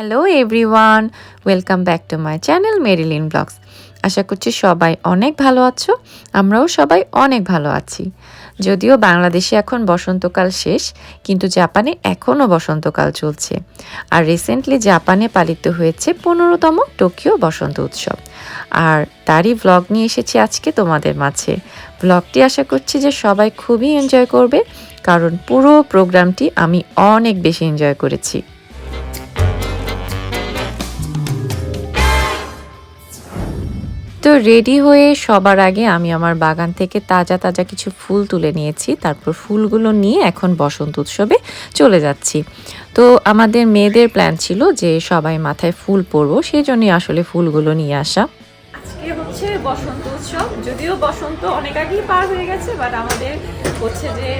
Hello everyone welcome back to my channel Marilyn blogs আশা করছি সবাই অনেক ভালো আছো। আমরাও সবাই অনেক ভালো আছি। যদিও বাংলাদেশে এখন বসন্তকাল শেষ, কিন্তু জাপানে এখনও বসন্তকাল চলছে। আর রিসেন্টলি জাপানে পালিত হয়েছে পনেরোতম টোকিও বসন্ত উৎসব। আর তারই ভ্লগ নিয়ে এসেছি আজকে তোমাদের মাঝে। ভ্লগটি আশা করছি যে সবাই খুবই এনজয় করবে, কারণ পুরো প্রোগ্রামটি আমি অনেক বেশি এনজয় করেছি। তো রেডি হয়ে সবার আগে আমি আমার বাগান থেকে তাজা তাজা কিছু ফুল তুলে নিয়েছি। তারপর ফুলগুলো নিয়ে এখন বসন্ত উৎসবে চলে যাচ্ছি। তো আমাদের মেয়েদের প্ল্যান ছিল যে সবাই মাথায় ফুল পরবো সেই জন্যই আসলে ফুলগুলো নিয়ে আসা। আজকে হচ্ছে বসন্ত উৎসব, যদিও বসন্ত অনেক আগেই পার হয়ে গেছে বাট আমাদের হচ্ছে যে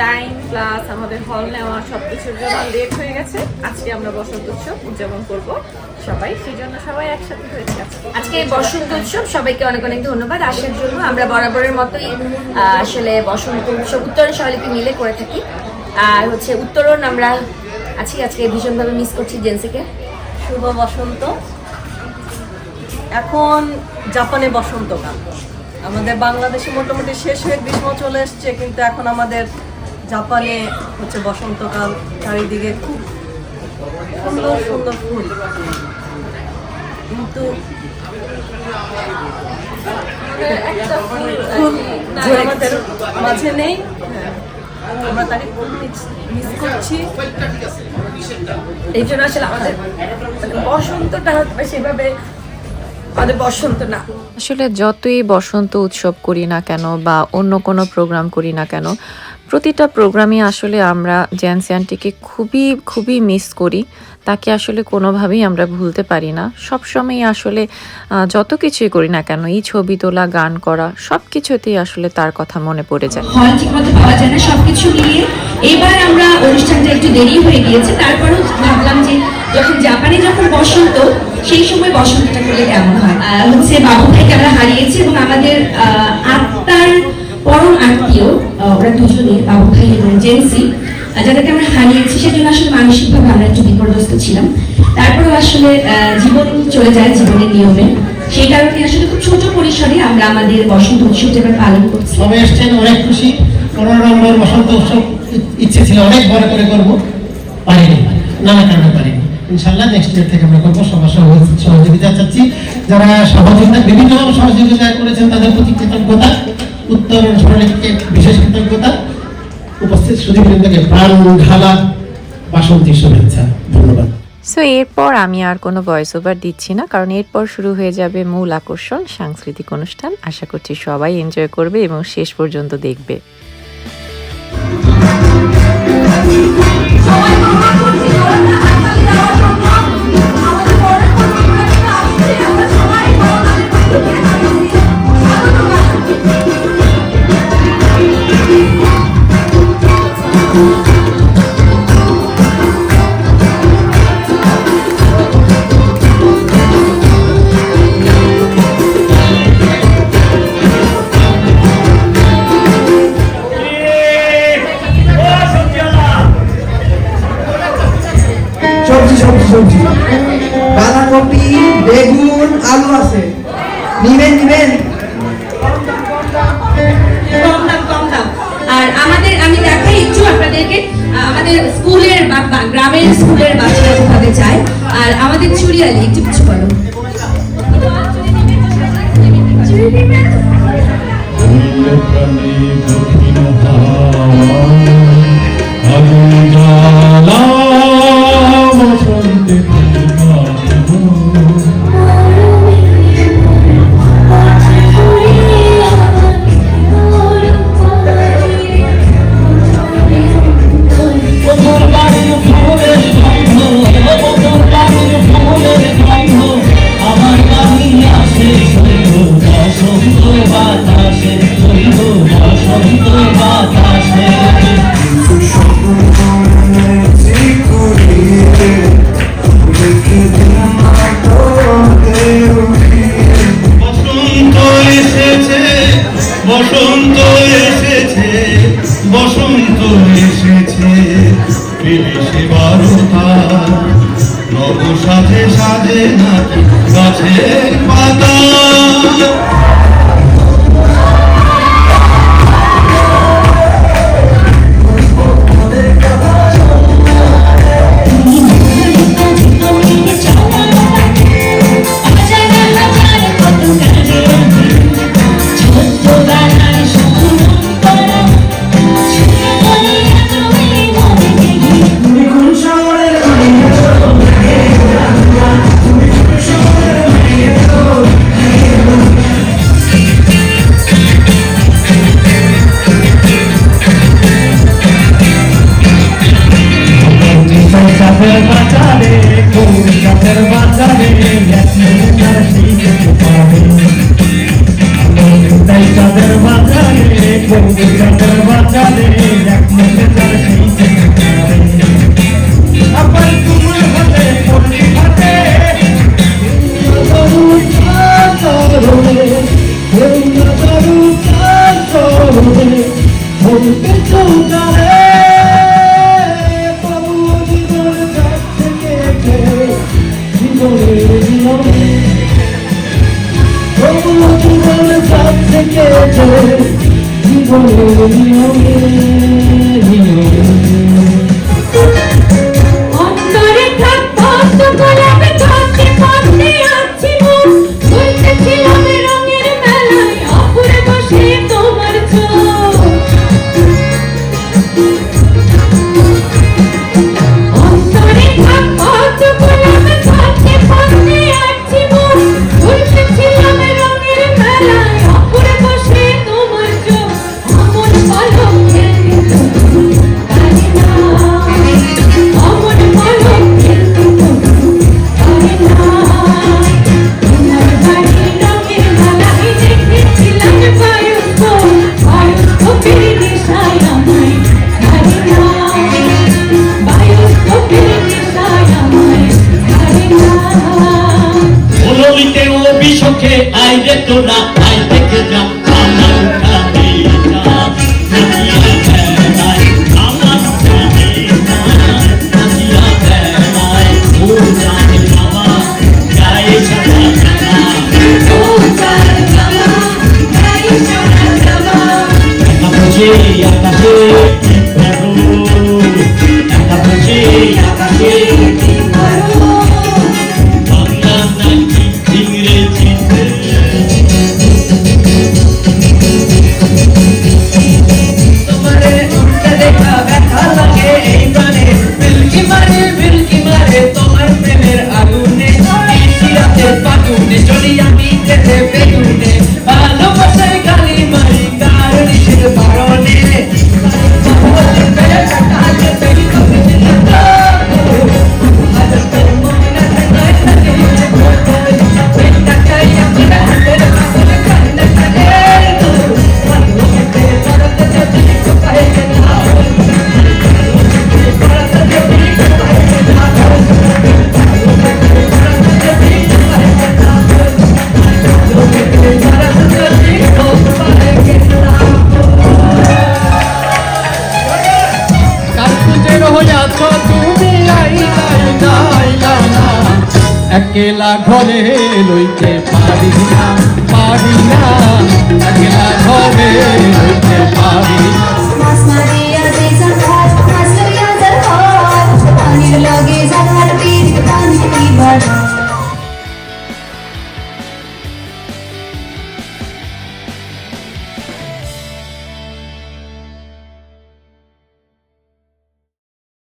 টাইম প্লাস আমাদের হল নেওয়া সব কিছুর জন্য লেট হয়ে গেছে। আজকে আমরা বসন্ত উৎসব উদযাপন করব। সবাই সেই জন্য সবাই একসাথে হয়েছে। আজকে বসন্ত উৎসব, সবাইকে অনেক অনেক ধন্যবাদ। আসার জন্য আমরা বরাবরের মতোই আসলে বসন্ত উৎসব, উত্তরণ সহলিপি মিলে করে থাকি। আর হচ্ছে উত্তরণ আমরা আছি, আজকে ভীষণভাবে মিস করছি জেন্সিকে। শুভ বসন্ত। এখন জাপানে বসন্তকাল আমাদের বাংলাদেশে মোটামুটি শেষ হয়ে গ্রীষ্ম চলে এসছে, কিন্তু এখন আমাদের জাপানে হচ্ছে বসন্তকাল চারিদিকে খুব সুন্দর সুন্দর ফুল। কিন্তু একটা ফুল আমাদের মাঝে নেই। আমরা তাকে মিস করছি। এই জন্য আসলে আমাদের মানে বসন্তটা সেভাবে আমাদের বসন্ত না। আসলে যতই বসন্ত উৎসব করি না কেন বা অন্য কোনো প্রোগ্রাম করি না কেন প্রতিটা প্রোগ্রামে আসলে আমরা আন্টিকে খুবই খুবই মিস করি। তাকে আসলে কোনোভাবেই আমরা ভুলতে পারি না। সবসময়ই আসলে যত কিছুই করি না কেন, এই ছবি তোলা, গান করা সব কিছুতেই আসলে তার কথা মনে পড়ে যায়। হল ঠিকমতো পাওয়া যায় না সবকিছু মিলিয়ে। এবার আমরা অনুষ্ঠানটা একটু দেরি হয়ে গিয়েছে, তারপরেও ভাবলাম যে যখন জাপানে যখন বসন্ত, সেই সময় বসন্তটা করলে কেমন হয়? হচ্ছে বাবু ভাইকে আমরা হারিয়েছি এবং আমাদের আত্মার পরম আত্মীয় ওরা দুজনে বাবু ভাই এবং জেন্সি যাদেরকে আমরা হারিয়েছি, সেজন্য আসলে মানসিকভাবে আমরা একটু বিপর্যস্ত ছিলাম। তারপরেও আসলে জীবন চলে যায় জীবনের নিয়মে। সেই কারণে আসলে খুব ছোট পরিসরে আমরা আমাদের বসন্ত উৎসবটা এবার পালন করছি। সবাই এসছেন, অনেক খুশি। পনেরো নম্বর বসন্ত উৎসব ইচ্ছে ছিল, অনেক বড় করে করব। পারিনি, নানা কারণে পারিনি। ইনশাল্লাহ নেক্সট ইয়ার থেকে আমরা করব। সবার সহযোগি- সহযোগিতা চাচ্ছি। যারা সহযোগিতা বিভিন্ন সহযোগিতা করেছেন, তাদের প্রতি কৃতজ্ঞতা। উত্তর সরণিকে বিশেষ কৃতজ্ঞতা। উপস্থিত সুদীপবৃন্দকে প্রাণ ঢালা বাসন্তী শুভেচ্ছা। ধন্যবাদ। সো এরপর আমি আর কোনো ভয়েস ওভার দিচ্ছি না, কারণ এরপর শুরু হয়ে যাবে মূল আকর্ষণ, সাংস্কৃতিক অনুষ্ঠান। আশা করছি সবাই এনজয় করবে এবং শেষ পর্যন্ত দেখবে। সবজি। বাঁধাকপি বেগুন আলু আছে। নিবেন নিবেন। কম দাম কম দাম। আর আমাদের আমি দেখাই একটু আপনাদেরকে আমাদের স্কুলের গ্রামের স্কুলের বাচ্চারা যেভাবে যায় আর আমাদের চুড়িয়ালি একটু কিছু বলো। Thank you. বাতাসে হইল বসন্ত বাতাসে। বসন্ত এসেছে বসন্ত এসেছে বসন্ত এসেছে। বিদেশে বারতা নব সাথে সাজে না গাছের পাতা। থেকেছে জীবনের নিয়মে te একেলা ঘরে লইতে পারি না পারি না। একেলা ঘরে লইতে পারি না।